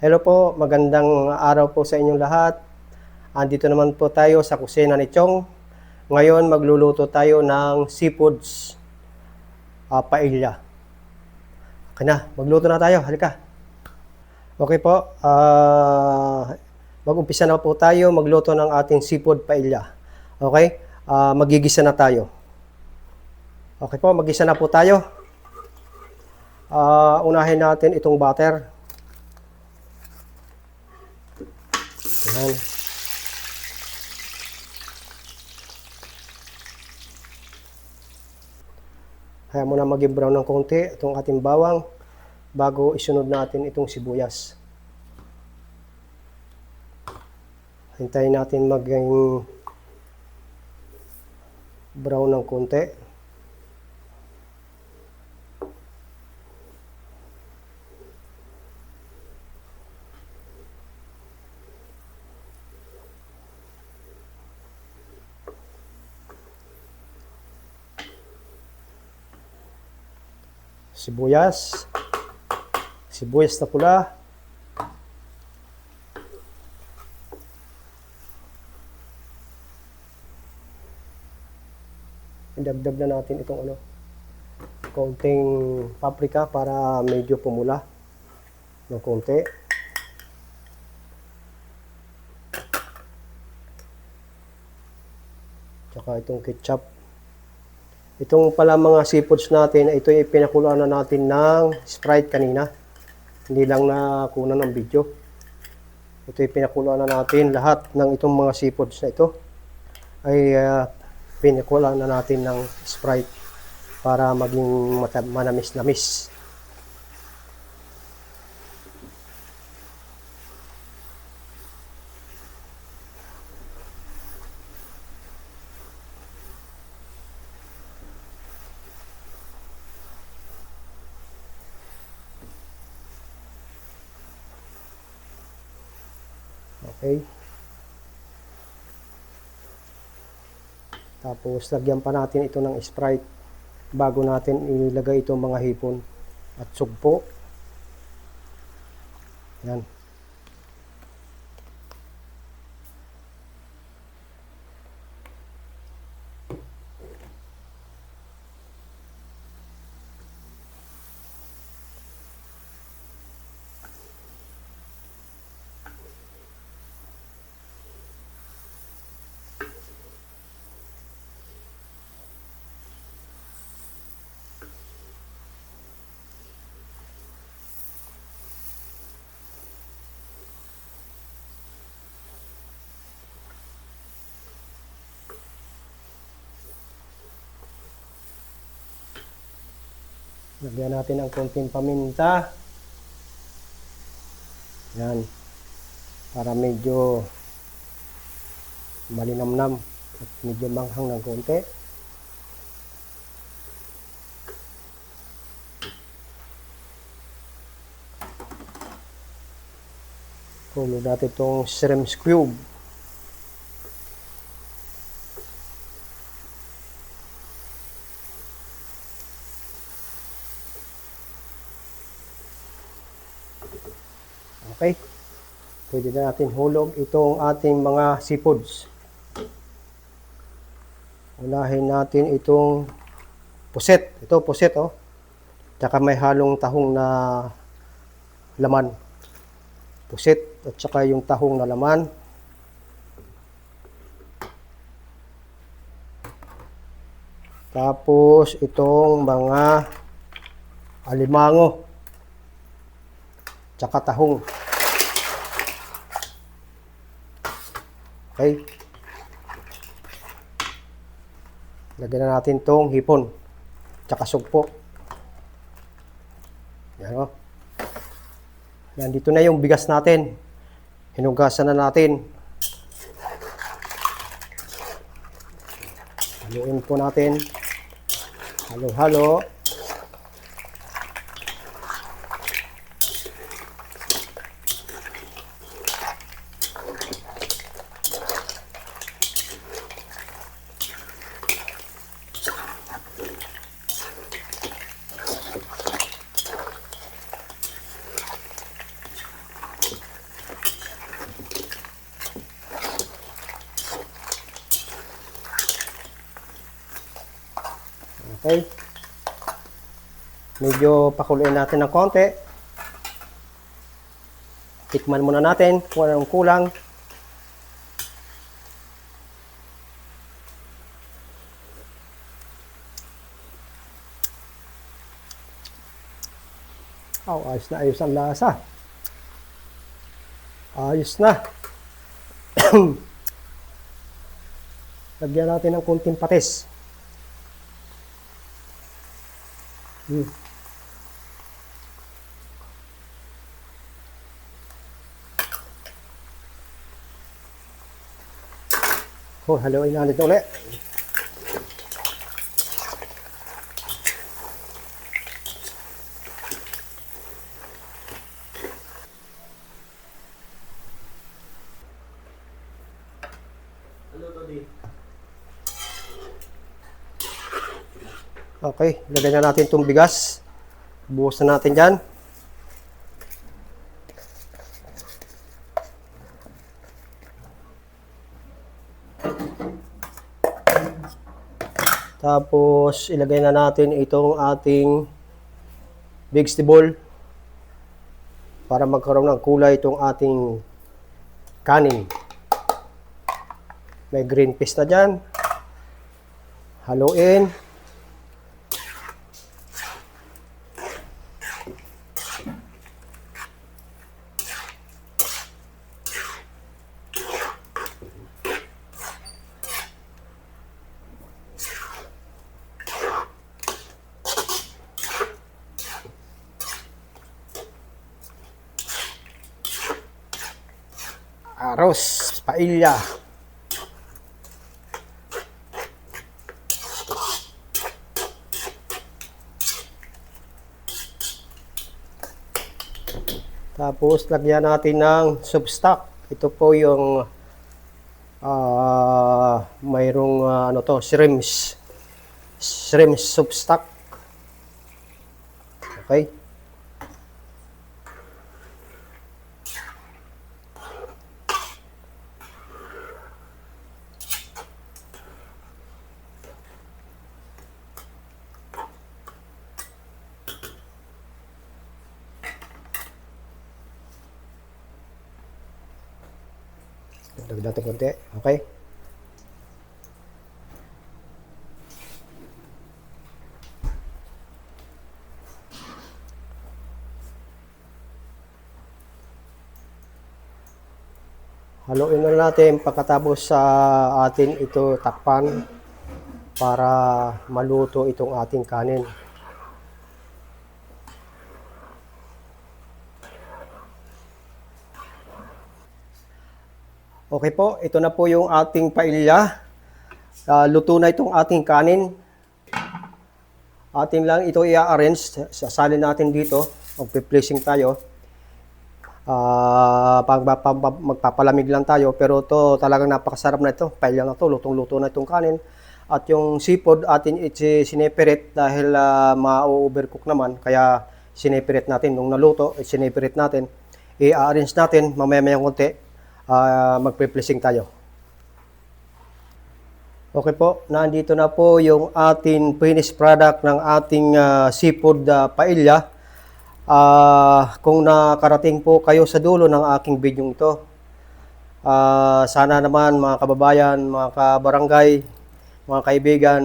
Hello po, magandang araw po sa inyong lahat. Andito naman po tayo sa kusina ni Chong. Ngayon magluluto tayo ng seafoods uh, paella. Okay na, magluto na tayo. Halika. Okay po, ah mag-umpisa na po tayo magluto ng ating seafood paella. Okay? Ah, magigisa na tayo. Okay po, magisa na po tayo. Ah, unahin natin itong butter. Yan. Kaya muna maging brown ng konti itong ating bawang bago isunod natin itong sibuyas. Hintayin natin maging brown ng konti. Sibuyas, sibuyas na pula, idagdag na natin itong ano, konting paprika para medyo pumula ng konti. Tsaka itong ketchup. Itong pala mga seafoods natin, ito yung pinakuluan na natin ng Sprite kanina. Hindi lang nakuna ng video. Ito yung pinakuluan na natin. Lahat ng itong mga seafoods na ito ay uh, pinakuluan na natin ng Sprite para maging manamis-namis. Okay. Tapos, lagyan pa natin ito ng Sprite bago natin ilagay itong mga hipon at sugpo. Yan. Lagyan natin ng konting paminta. Yan. Para medyo malinamnam at medyo manghang ng konti. Kulo natin itong shrimp cube. Okay. Pwede na natin hulog itong ating mga seafoods. Unahin natin itong puset. Ito, puset, oh. Tsaka may halong tahong na laman. Puset at saka yung tahong na laman. Tapos itong mga alimango tsaka tahong. Okay. Lagyan na natin tong hipon. Tsaka sugpo. Yan o. Yan, dito na yung bigas natin. Hinugasan na natin. Haluin po natin. Halo-halo. Medyo pakuluin natin ng konti. Tikman muna natin kung anong kulang. Oh, ayos na ayos ang lasa. Ayos na. Lagyan natin ng kunting patis. Hmm. Oh, haluin natin ulit. Okay, lagyan na natin itong bigas. Buhusan natin dyan. Tapos, ilagay na natin itong ating vegetable para magkaroon ng kulay itong ating kanin. May green peas na dyan. Haluin. Arroz, paella. Tapos lagyan natin ng soup stock. Ito po yung ah mayroong ah, ano to, shrimps. Shrimp soup stock. Okay? Dagdag natin konti. Okay? Haluin na natin pagkatapos sa atin ito takpan para maluto itong ating kanin. Okay po, ito na po yung ating pailya. Ah, luto na itong ating kanin. Ating lang ito i-arrange. Sasalin natin dito. Magpe-placing tayo. Ah, pag pag- magpapalamig lang tayo. Pero to talagang napakasarap na ito. Pailya na to. Lutong-luto na itong kanin. At yung seafood atin sineperate dahil uh, ma-overcook naman. Kaya sineperate natin. Nung naluto, eh, sineperate natin. I-arrange natin mamaya-maya konti ah magpe-placing tayo. Okay po, nandito na po yung ating finished product ng ating ah, seafood ah, paella. Ah, kung nakarating po kayo sa dulo ng aking video ito, ah, sana naman mga kababayan, mga kabarangay, mga kaibigan,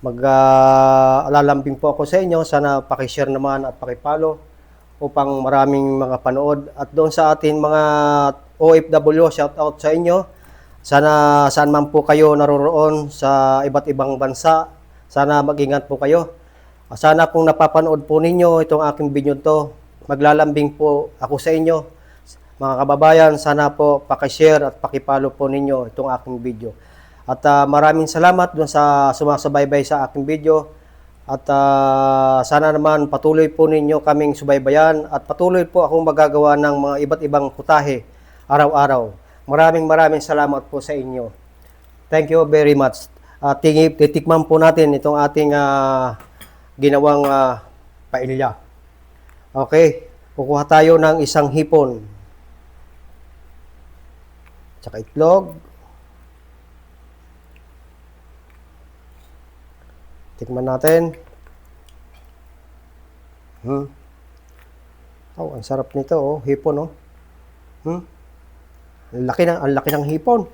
mag-alalambing po ako sa inyo. Sana pakishare naman at pakipalo upang maraming mga panood. At doon sa atin mga OFW, shout out sa inyo. Sana saan man po kayo naroroon sa iba't ibang bansa, sana mag-ingat po kayo. Sana kung napapanood po ninyo itong aking video to, maglalambing po ako sa inyo. Mga kababayan, sana po pakishare at pakipalo po ninyo itong aking video. At ah, maraming salamat dun sa sumasabaybay sa aking video. At ah, sana naman patuloy po ninyo kaming subaybayan at patuloy po akong magagawa ng mga iba't ibang putahe araw-araw. Maraming maraming salamat po sa inyo. Thank you very much. Uh, tingi, titikman po natin itong ating ah, ginawang ah, pailya. Okay, kukuha tayo ng isang hipon. Tsaka itlog. Tikman natin. Hmm. Oh, ang sarap nito, oh. Hipon, oh. Hmm. Ang laki ng, ang laki ng hipon.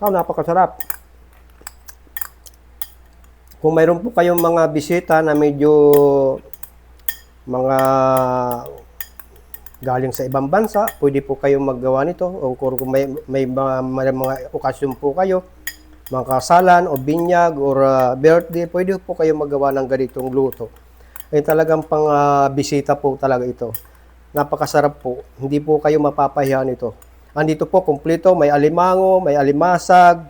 Oh, napakasarap. Kung mayroon po kayong mga bisita na medyo mga galing sa ibang bansa, pwede po kayong maggawa nito. O kung may, may mga, may mga okasyon po kayo, mga kasalan o binyag or uh, birthday, pwede po kayong magawa ng ganitong luto. Ay talagang pang uh, bisita po talaga ito. Napakasarap po. Hindi po kayo mapapahiya nito. Andito po kumpleto, may alimango, may alimasag,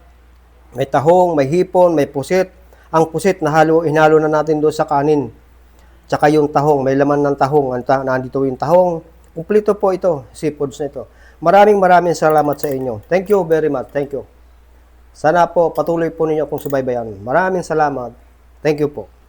may tahong, may hipon, may pusit. Ang pusit na halo, inhalo na natin doon sa kanin. Tsaka yung tahong, may laman ng tahong. Nandito yung tahong. Kumpleto po ito, seafoods na ito. Maraming maraming salamat sa inyo. Thank you very much. Thank you. Sana po patuloy po ninyo akong subaybayan. Maraming salamat. Thank you po.